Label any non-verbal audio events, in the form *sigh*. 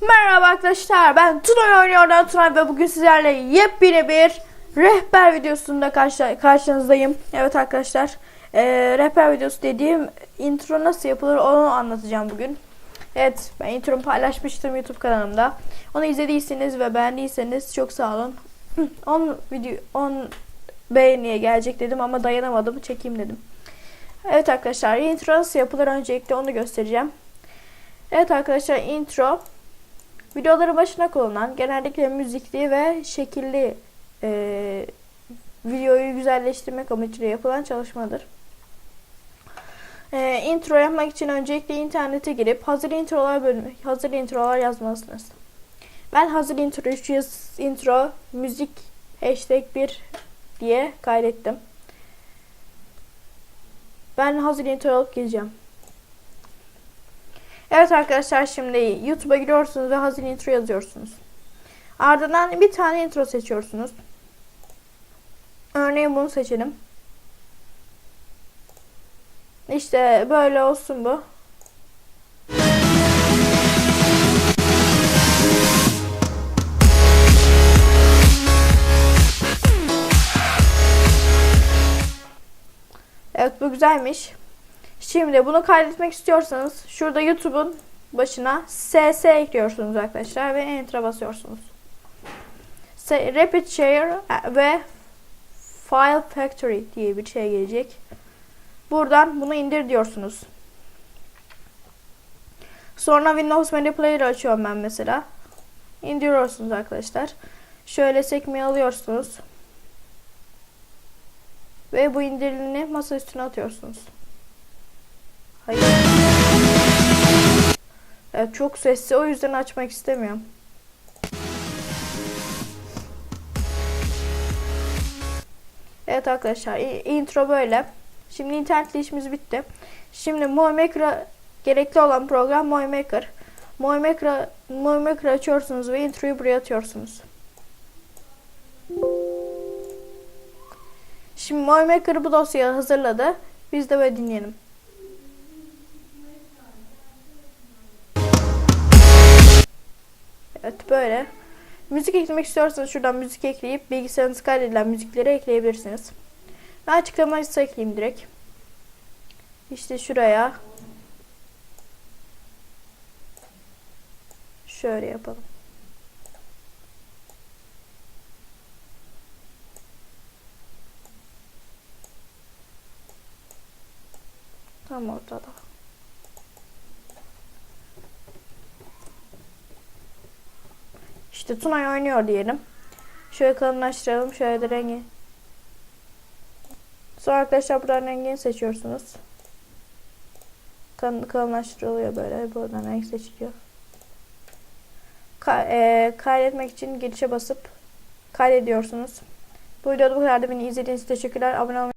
Merhaba arkadaşlar ben Tunay oynuyordan Tunay ve bugün sizlerle yepyeni bir rehber videosunda karşı, karşınızdayım. Evet arkadaşlar eee, rehber videosu dediğim intro nasıl yapılır onu anlatacağım bugün. Evet ben intromu paylaşmıştım YouTube kanalımda. Onu izlediyseniz ve beğendiyseniz çok sağ olun. *clears throat* 10 video 10 beğeniye gelecek dedim ama dayanamadım çekeyim dedim. Evet arkadaşlar intro nasıl yapılır öncelikle onu göstereceğim. Evet arkadaşlar intro videoların başına konulan genellikle müzikli ve şekilli e, videoyu güzelleştirmek amacıyla yapılan çalışmadır. E, intro yapmak için öncelikle internete girip hazır introlar bölümü, hazır introlar yazmalısınız. Ben hazır intro 300 intro müzik hashtag 1 diye kaydettim. Ben hazır intro alıp geleceğim. Evet arkadaşlar şimdi YouTube'a giriyorsunuz ve hazır intro yazıyorsunuz. Ardından bir tane intro seçiyorsunuz. Örneğin bunu seçelim. İşte böyle olsun bu. Evet bu güzelmiş. Şimdi bunu kaydetmek istiyorsanız şurada YouTube'un başına SS ekliyorsunuz arkadaşlar ve Enter'a basıyorsunuz. Rapid Share ve File Factory diye bir şey gelecek. Buradan bunu indir diyorsunuz. Sonra Windows Media Player açıyorum ben mesela. İndiriyorsunuz arkadaşlar. Şöyle sekmeyi alıyorsunuz. Ve bu indirilini masa üstüne atıyorsunuz. Hayır. Evet, çok sesli o yüzden açmak istemiyorum. Evet arkadaşlar intro böyle. Şimdi internetle işimiz bitti. Şimdi MoiMaker'a gerekli olan program MoiMaker. MoiMaker'ı MoiMaker açıyorsunuz ve introyu buraya atıyorsunuz. Şimdi MoiMaker bu dosyayı hazırladı. Biz de böyle dinleyelim. Evet böyle. Müzik eklemek istiyorsanız şuradan müzik ekleyip bilgisayarınız kaydedilen müzikleri ekleyebilirsiniz. Ben açıklamayı ekleyeyim direkt. İşte şuraya. Şöyle yapalım. Tam ortada. İşte Tunay oynuyor diyelim. Şöyle kalınlaştıralım. Şöyle de rengi. Sonra arkadaşlar buradan rengini seçiyorsunuz. Kalın, kalınlaştırılıyor böyle. Buradan renk seçiliyor. Ka e, kaydetmek için girişe basıp kaydediyorsunuz. Bu videoda bu kadar da beni izlediğiniz için teşekkürler. Abone olmayı